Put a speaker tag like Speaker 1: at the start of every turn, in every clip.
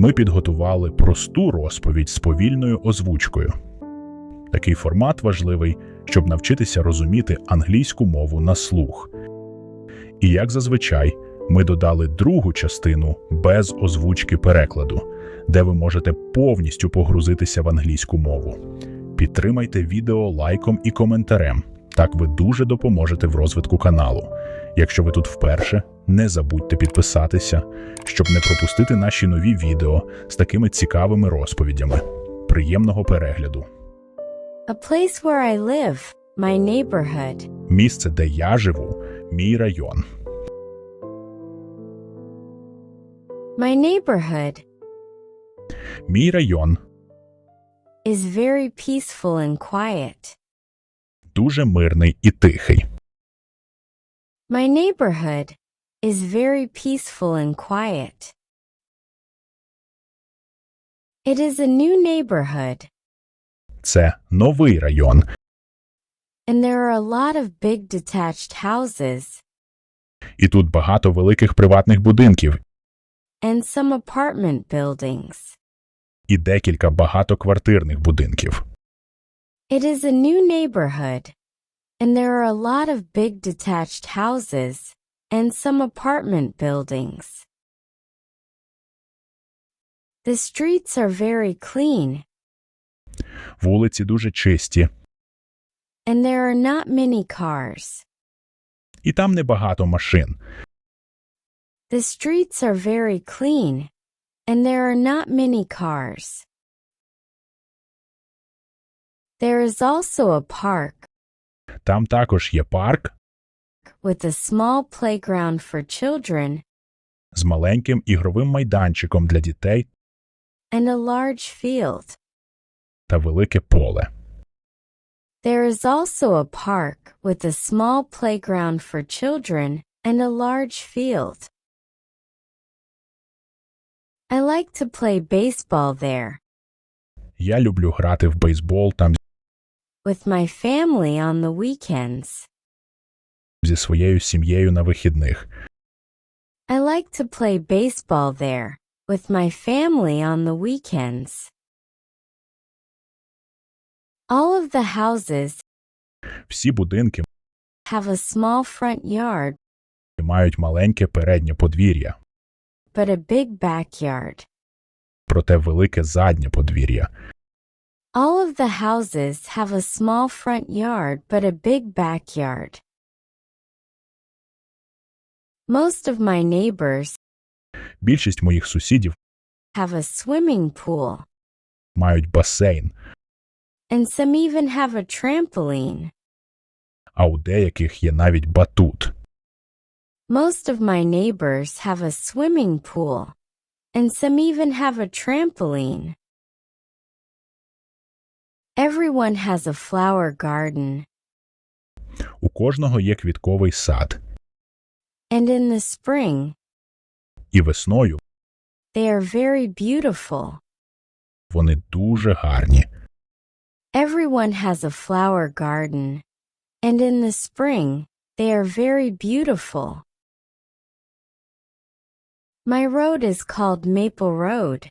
Speaker 1: ми підготували просту розповідь з повільною озвучкою. Такий формат важливий, щоб навчитися розуміти англійську мову на слух. І як зазвичай, ми додали другу частину без озвучки перекладу, де ви можете повністю погрузитися в англійську мову. Підтримайте відео лайком і коментарем. Так ви дуже допоможете в розвитку каналу. Якщо ви тут вперше, не забудьте підписатися, щоб не пропустити наші нові відео з такими цікавими розповідями. Приємного перегляду!
Speaker 2: A place where I live, my neighborhood.
Speaker 1: Місце, де я живу, мій район.
Speaker 2: My neighborhood
Speaker 1: Мій район
Speaker 2: is very peaceful and quiet.
Speaker 1: дуже мирний і тихий.
Speaker 2: My neighborhood is very peaceful and quiet. It is a new neighborhood,
Speaker 1: Це новий район,
Speaker 2: and there are a lot of big detached houses
Speaker 1: і тут багато великих приватних будинків
Speaker 2: and some apartment buildings.
Speaker 1: і декілька багатоквартирних будинків.
Speaker 2: It is a new neighborhood, and there are a lot of big detached houses and some apartment buildings. The streets are very clean,
Speaker 1: Вулиці дуже чисті,
Speaker 2: and there are not many cars.
Speaker 1: і там небагато машин.
Speaker 2: The streets are very clean, and there are not many cars. There is also a park
Speaker 1: Там також є парк
Speaker 2: with a small playground for children
Speaker 1: з маленьким ігровим майданчиком для дітей
Speaker 2: and a large field.
Speaker 1: та велике поле.
Speaker 2: There is also a park with a small playground for children and a large field. I like to play baseball there
Speaker 1: Я люблю грати в бейсбол там
Speaker 2: with my family on the weekends.
Speaker 1: Зі своєю сім'єю на вихідних.
Speaker 2: I like to play baseball there with my family on the weekends. All of the houses
Speaker 1: Всі будинки
Speaker 2: have a small front yard,
Speaker 1: мають маленьке переднє подвір'я,
Speaker 2: but a big backyard.
Speaker 1: проте велике заднє подвір'я.
Speaker 2: All of the houses have a small front yard but a big backyard. Most of my neighbors
Speaker 1: Більшість моїх сусідів
Speaker 2: have a swimming pool,
Speaker 1: мають басейн,
Speaker 2: and some even have a trampoline.
Speaker 1: а у деяких є навіть батут.
Speaker 2: Most of my neighbors have a swimming pool, and some even have a trampoline. Everyone has a flower garden,
Speaker 1: У кожного є квітковий сад,
Speaker 2: and in the spring,
Speaker 1: і весною
Speaker 2: they are very beautiful.
Speaker 1: вони дуже гарні.
Speaker 2: Everyone has a flower garden, and in the spring, they are very beautiful. My road is called Maple Road.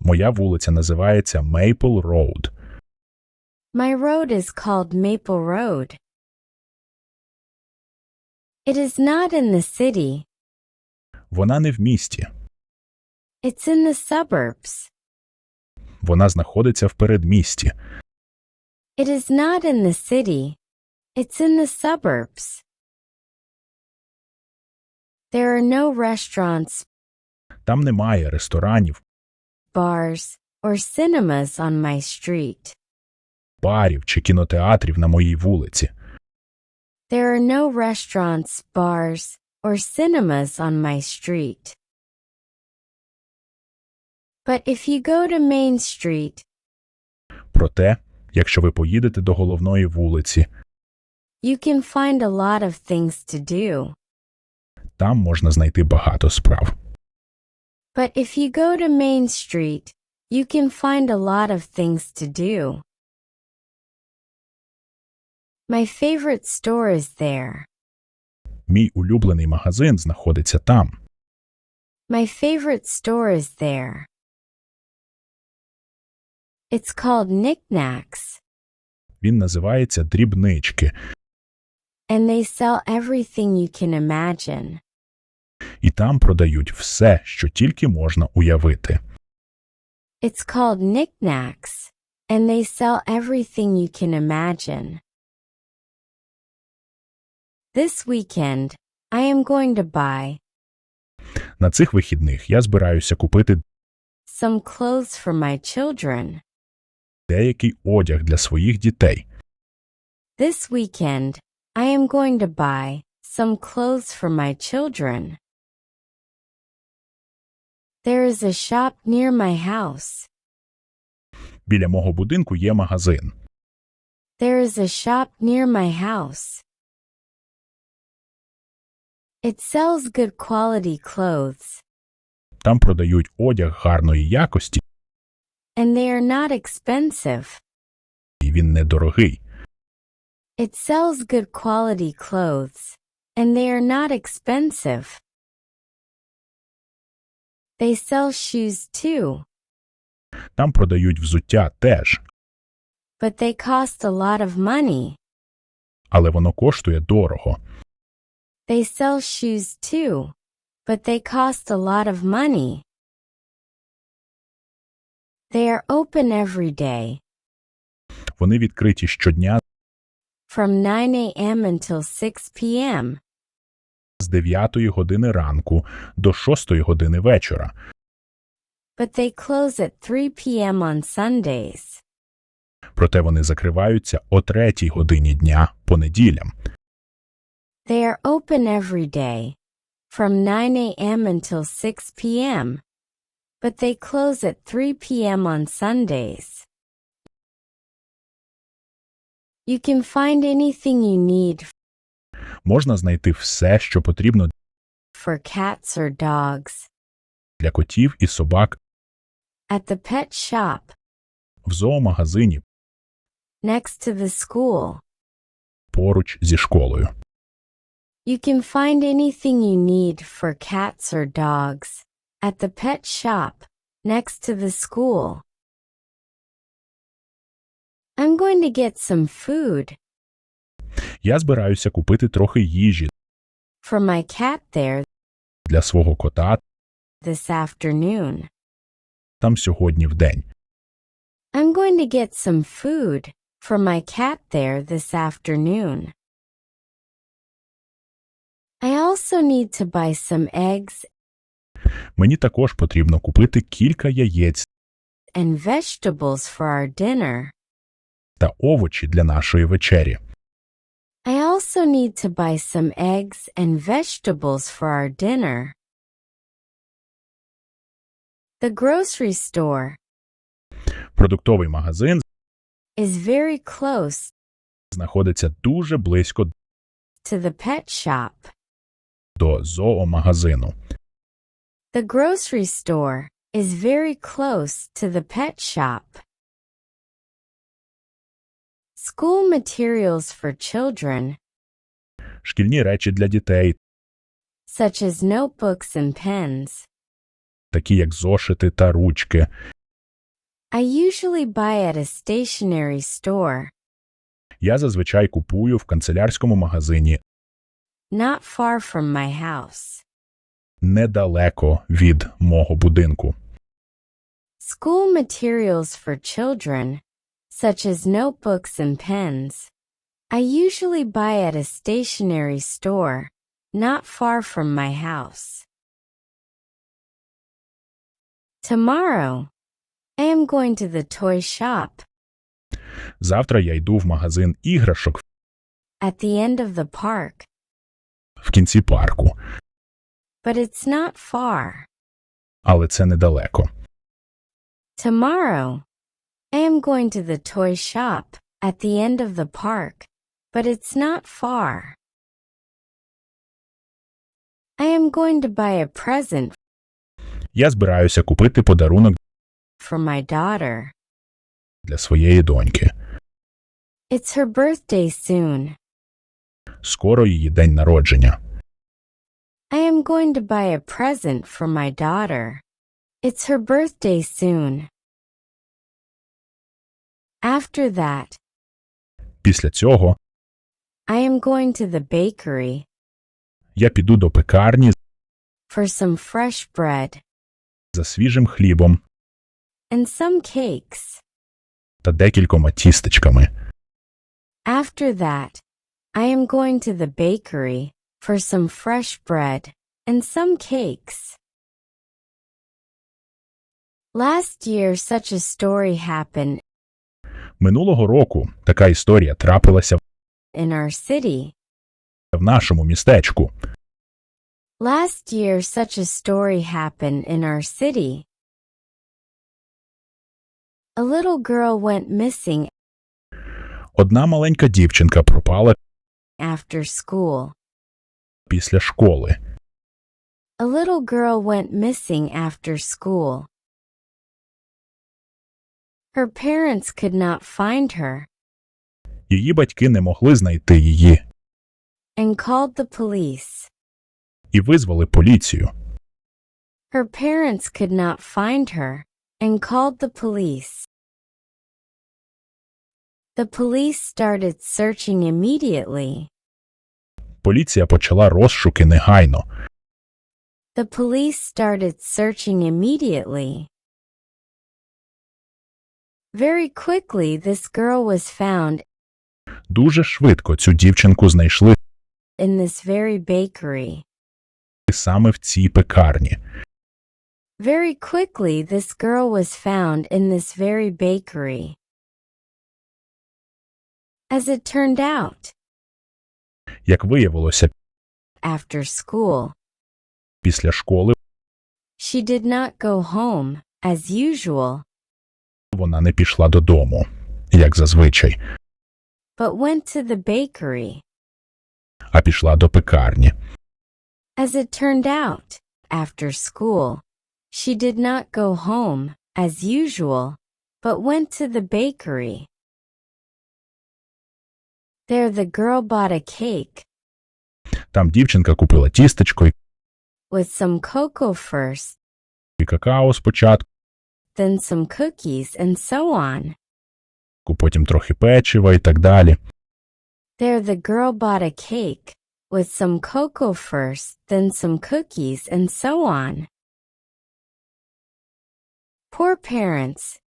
Speaker 1: Моя вулиця називається Мейпл Роуд.
Speaker 2: My road is called Maple Road. It is not in the city,
Speaker 1: Вона не в місті,
Speaker 2: it's in the suburbs.
Speaker 1: вона знаходиться в передмісті.
Speaker 2: It is not in the city, it's in the suburbs. There are no restaurants,
Speaker 1: Там немає ресторанів,
Speaker 2: bars, or cinemas on my street.
Speaker 1: барів чи кінотеатрів на моїй вулиці.
Speaker 2: There are no restaurants, bars, or cinemas on my street. But if you go to Main Street,
Speaker 1: Проте, якщо ви поїдете до головної вулиці,
Speaker 2: you can find a lot of things to do.
Speaker 1: там можна знайти багато справ.
Speaker 2: But if you go to Main Street, you can find a lot of things to do. My favorite store is there.
Speaker 1: Мій улюблений магазин знаходиться там.
Speaker 2: My favorite store is there. It's called Knickknacks,
Speaker 1: Він називається Дрібнички,
Speaker 2: and they sell everything you can imagine.
Speaker 1: і там продають все, що тільки можна уявити.
Speaker 2: It's called Knickknacks, and they sell everything you can imagine. This weekend, I am going to buy
Speaker 1: На цих вихідних я збираюся купити
Speaker 2: some clothes for my children.
Speaker 1: деякий одяг для своїх дітей.
Speaker 2: This weekend, I am going to buy some clothes for my children. There is a shop near my house.
Speaker 1: Біля мого будинку є магазин.
Speaker 2: There is a shop near my house. It sells good quality clothes,
Speaker 1: Там продають одяг гарної якості,
Speaker 2: and they are not expensive.
Speaker 1: і він недорогий.
Speaker 2: It sells good quality clothes, and they are not expensive. They sell shoes too,
Speaker 1: Там продають взуття теж,
Speaker 2: but they cost a lot of money.
Speaker 1: але воно коштує дорого.
Speaker 2: They sell shoes too, but they cost a lot of money. They are open every day,
Speaker 1: Вони відкриті щодня
Speaker 2: from 9 a.m. until 6 p.m.
Speaker 1: з 9 години ранку до 6 години вечора,
Speaker 2: but they close at 3 p.m. on Sundays.
Speaker 1: проте вони закриваються о 3 годині дня по неділям.
Speaker 2: They are open every day, from 9 a.m. until 6 p.m., but they close at 3 p.m. on Sundays. You can find anything you need
Speaker 1: Можна знайти все, що потрібно
Speaker 2: for cats or dogs
Speaker 1: для котів і собак
Speaker 2: at the pet shop
Speaker 1: в зоомагазині
Speaker 2: next to the school.
Speaker 1: поруч зі школою.
Speaker 2: You can find anything you need for cats or dogs at the pet shop next to the school. I'm going to get some food
Speaker 1: Я збираюся купити трохи їжі
Speaker 2: for my cat there
Speaker 1: для свого кота
Speaker 2: this afternoon.
Speaker 1: там сьогодні вдень.
Speaker 2: I'm going to get some food for my cat there this afternoon. I also need to buy some eggs
Speaker 1: Мені також потрібно купити кілька яєць
Speaker 2: and vegetables for our dinner.
Speaker 1: та овочі для нашої вечері.
Speaker 2: I also need to buy some eggs and vegetables for our dinner. The grocery store
Speaker 1: Продуктовий магазин
Speaker 2: is very close
Speaker 1: знаходиться дуже близько
Speaker 2: to the pet shop.
Speaker 1: До зоомагазину.
Speaker 2: The grocery store is very close to the pet shop. School materials for children,
Speaker 1: Шкільні речі для дітей,
Speaker 2: such as notebooks and pens,
Speaker 1: такі як зошити та ручки.
Speaker 2: I usually buy at a stationery store
Speaker 1: Я зазвичай купую в канцелярському магазині
Speaker 2: not far from my house.
Speaker 1: недалеко від мого будинку.
Speaker 2: School materials for children, such as notebooks and pens, I usually buy at a stationery store not far from my house. Tomorrow, I am going to the toy shop
Speaker 1: Завтра я йду в магазин іграшок
Speaker 2: at the end of the park,
Speaker 1: В кінці парку,
Speaker 2: but it's not far.
Speaker 1: але це недалеко.
Speaker 2: Tomorrow, I am going to the toy shop at the end of the park, but it's not far. I am going to buy a present
Speaker 1: Я збираюся купити подарунок
Speaker 2: for my daughter.
Speaker 1: для своєї доньки.
Speaker 2: It's her birthday soon.
Speaker 1: Скоро її день народження.
Speaker 2: I am going to buy a present for my daughter. It's her birthday soon. After that,
Speaker 1: Після цього
Speaker 2: I am going to the bakery
Speaker 1: я піду до пекарні
Speaker 2: for some fresh bread
Speaker 1: за свіжим хлібом
Speaker 2: and some cakes.
Speaker 1: та декількома тістечками.
Speaker 2: After that, I am going to the bakery for some fresh bread and some cakes. Last year, such a story happened
Speaker 1: Минулого року така історія трапилася
Speaker 2: in our city.
Speaker 1: в нашому містечку.
Speaker 2: Last year, such a story happened in our city. A little girl went missing
Speaker 1: Одна маленька дівчинка пропала
Speaker 2: after school.
Speaker 1: після школи.
Speaker 2: A little girl went missing after school. Her parents could not find her
Speaker 1: Її батьки не могли знайти її
Speaker 2: and called the police.
Speaker 1: і визвали поліцію.
Speaker 2: Her parents could not find her and called the police. The police started searching immediately.
Speaker 1: Поліція почала розшуки негайно.
Speaker 2: The police started searching immediately. Very quickly, this girl was found
Speaker 1: Дуже швидко цю дівчинку знайшли
Speaker 2: in this very bakery.
Speaker 1: саме в цій пекарні.
Speaker 2: Very quickly, this girl was found in this very bakery. As it turned out,
Speaker 1: Як виявилося,
Speaker 2: after school,
Speaker 1: після школи
Speaker 2: she did not go home, as usual,
Speaker 1: вона не пішла додому, як зазвичай,
Speaker 2: but went to the bakery.
Speaker 1: а пішла до пекарні.
Speaker 2: As it turned out, after school, she did not go home, as usual, but went to the bakery. There, the girl bought a cake
Speaker 1: Там дівчинка купила тістечко
Speaker 2: with some cocoa first,
Speaker 1: і какао спочатку,
Speaker 2: then some cookies, and so on.
Speaker 1: потім трохи печива і так далі.
Speaker 2: There, the girl bought a cake with some cocoa first, then some cookies, and so on. Poor parents.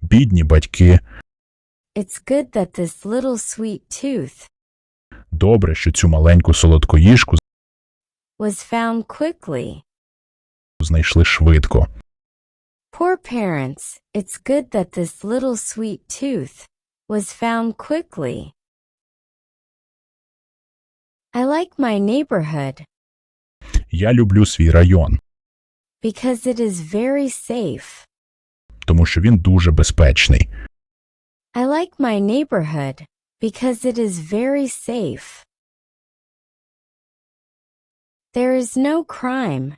Speaker 1: Бідні батьки.
Speaker 2: It's good that this little sweet tooth
Speaker 1: Добре, що цю маленьку солодкоїжку
Speaker 2: was found quickly.
Speaker 1: знайшли швидко.
Speaker 2: Poor parents, it's good that this little sweet tooth was found quickly. I like my neighborhood
Speaker 1: Я люблю свій район,
Speaker 2: because it is very safe.
Speaker 1: тому що він дуже безпечний.
Speaker 2: I like my neighborhood because it is very safe. There is no crime,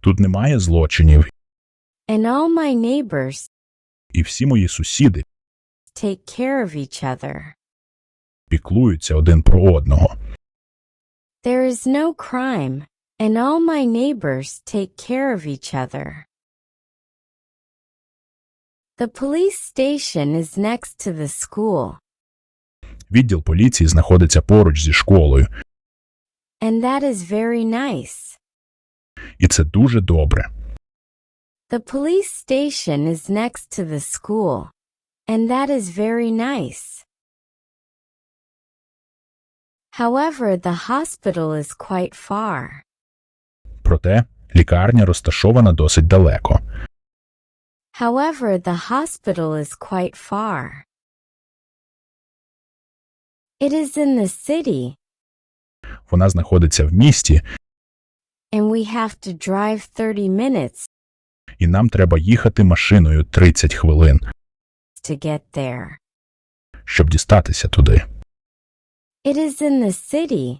Speaker 1: Тут немає злочинів,
Speaker 2: and all my neighbors
Speaker 1: і всі мої сусіди
Speaker 2: take care of each other.
Speaker 1: піклуються один про одного.
Speaker 2: There is no crime, and all my neighbors take care of each other. The police station is next to the school,
Speaker 1: Відділ поліції знаходиться поруч зі школою,
Speaker 2: and that is very nice.
Speaker 1: і це дуже добре.
Speaker 2: The police station is next to the school, and that is very nice. However, the hospital is quite far.
Speaker 1: Проте лікарня розташована досить далеко.
Speaker 2: However, the hospital is quite far. It is in the city,
Speaker 1: Вона знаходиться в місті,
Speaker 2: and we have to drive 30 minutes
Speaker 1: і нам треба їхати машиною 30 хвилин,
Speaker 2: to get there.
Speaker 1: щоб дістатися туди.
Speaker 2: It is in the city,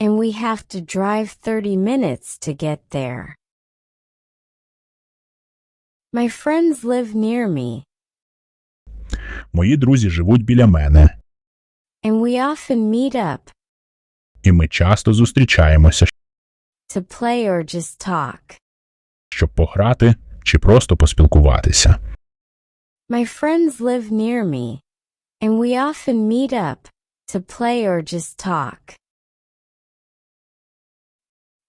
Speaker 2: and we have to drive 30 minutes to get there. My friends live near me,
Speaker 1: Мої друзі живуть біля мене,
Speaker 2: and we often meet up
Speaker 1: і ми часто зустрічаємося,
Speaker 2: to play or just talk.
Speaker 1: щоб пограти чи просто поспілкуватися.
Speaker 2: My friends live near me, and we often meet up to play or just talk.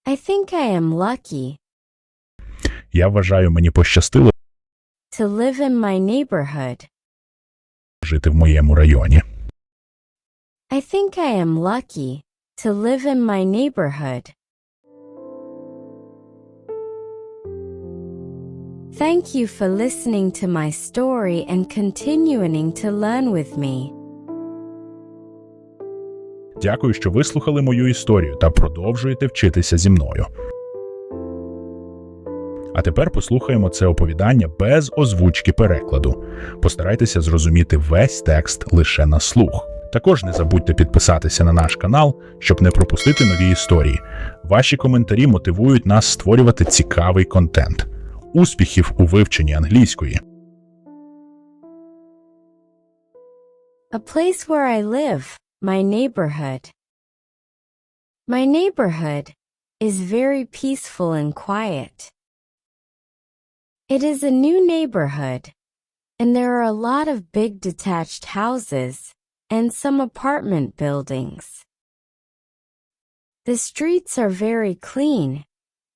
Speaker 2: I think I am lucky
Speaker 1: Я вважаю, мені пощастило
Speaker 2: to live in my neighborhood.
Speaker 1: жити в моєму районі.
Speaker 2: I think I am lucky to live in my neighborhood. Thank you for listening to my story and continuing to learn with me.
Speaker 1: Дякую, що вислухали мою історію та продовжуєте вчитися зі мною. А тепер послухаємо це оповідання без озвучки перекладу. Постарайтеся зрозуміти весь текст лише на слух. Також не забудьте підписатися на наш канал, щоб не пропустити нові історії. Ваші коментарі мотивують нас створювати цікавий контент. Успіхів у вивченні англійської!
Speaker 2: A place where I live, my neighborhood. My neighborhood is very peaceful and quiet. It is a new neighborhood, and there are a lot of big detached houses and some apartment buildings. The streets are very clean,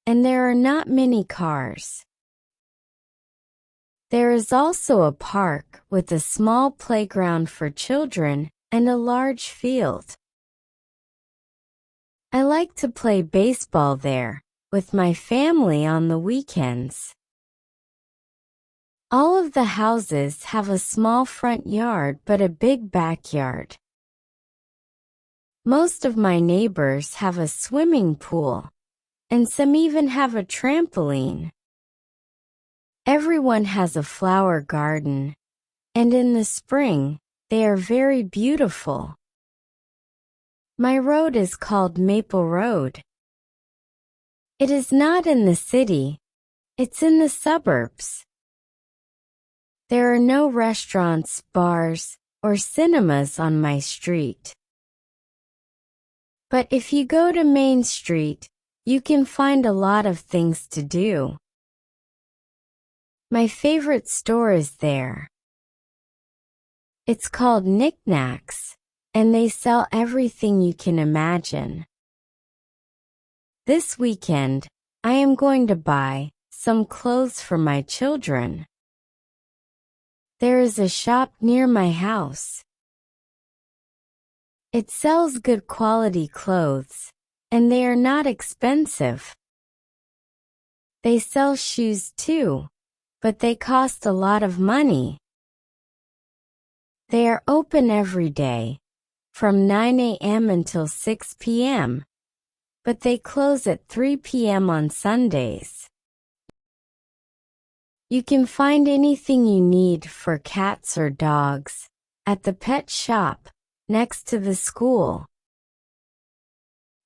Speaker 2: and there are not many cars. There is also a park with a small playground for children and a large field. I like to play baseball there with my family on the weekends. All of the houses have a small front yard but a big backyard. Most of my neighbors have a swimming pool, and some even have a trampoline. Everyone has a flower garden, and in the spring, they are very beautiful. My road is called Maple Road. It is not in the city, it's in the suburbs. There are no restaurants, bars, or cinemas on my street. But if you go to Main Street, you can find a lot of things to do. My favorite store is there. It's called Knickknacks, and they sell everything you can imagine. This weekend, I am going to buy some clothes for my children. There is a shop near my house. It sells good quality clothes, and they are not expensive. They sell shoes too, but they cost a lot of money. They are open every day, from 9 a.m. until 6 p.m., but they close at 3 p.m. on Sundays. You can find anything you need for cats or dogs at the pet shop next to the school.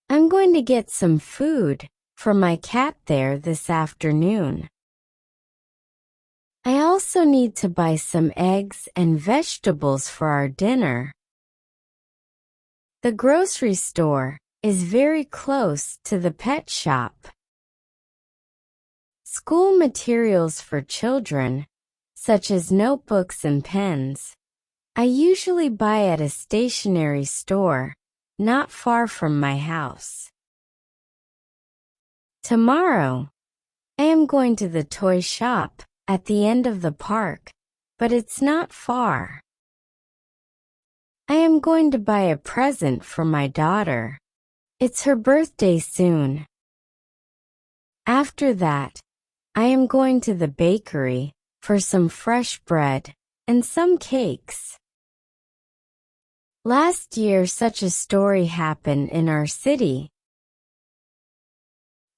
Speaker 2: I'm going to get some food for my cat there this afternoon. I also need to buy some eggs and vegetables for our dinner. The grocery store is very close to the pet shop. School materials for children, such as notebooks and pens, I usually buy at a stationery store not far from my house. Tomorrow, I am going to the toy shop at the end of the park, but it's not far. I am going to buy a present for my daughter. It's her birthday soon. After that, I am going to the bakery for some fresh bread and some cakes. Last year, such a story happened in our city.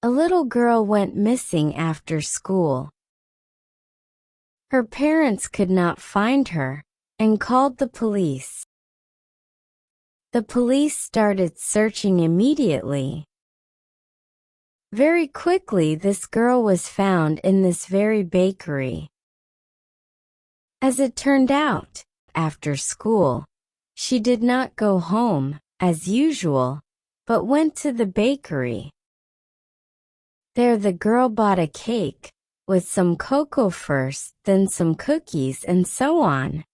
Speaker 2: A little girl went missing after school. Her parents could not find her and called the police. The police started searching immediately. Very quickly, this girl was found in this very bakery. As it turned out, after school, she did not go home, as usual, but went to the bakery. There the girl bought a cake with some cocoa first, then some cookies and so on.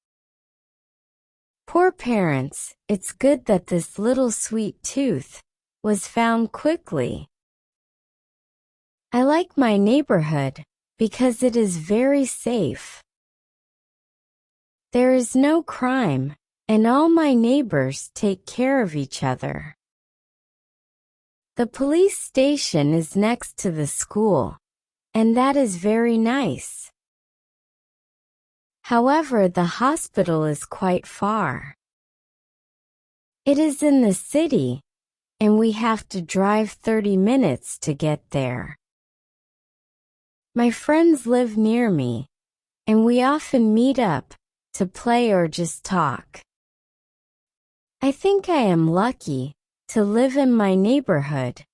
Speaker 2: Poor parents, it's good that this little sweet tooth was found quickly. I like my neighborhood because it is very safe. There is no crime, and all my neighbors take care of each other. The police station is next to the school, and that is very nice. However, the hospital is quite far. It is in the city, and we have to drive 30 minutes to get there. My friends live near me, and we often meet up to play or just talk. I think I am lucky to live in my neighborhood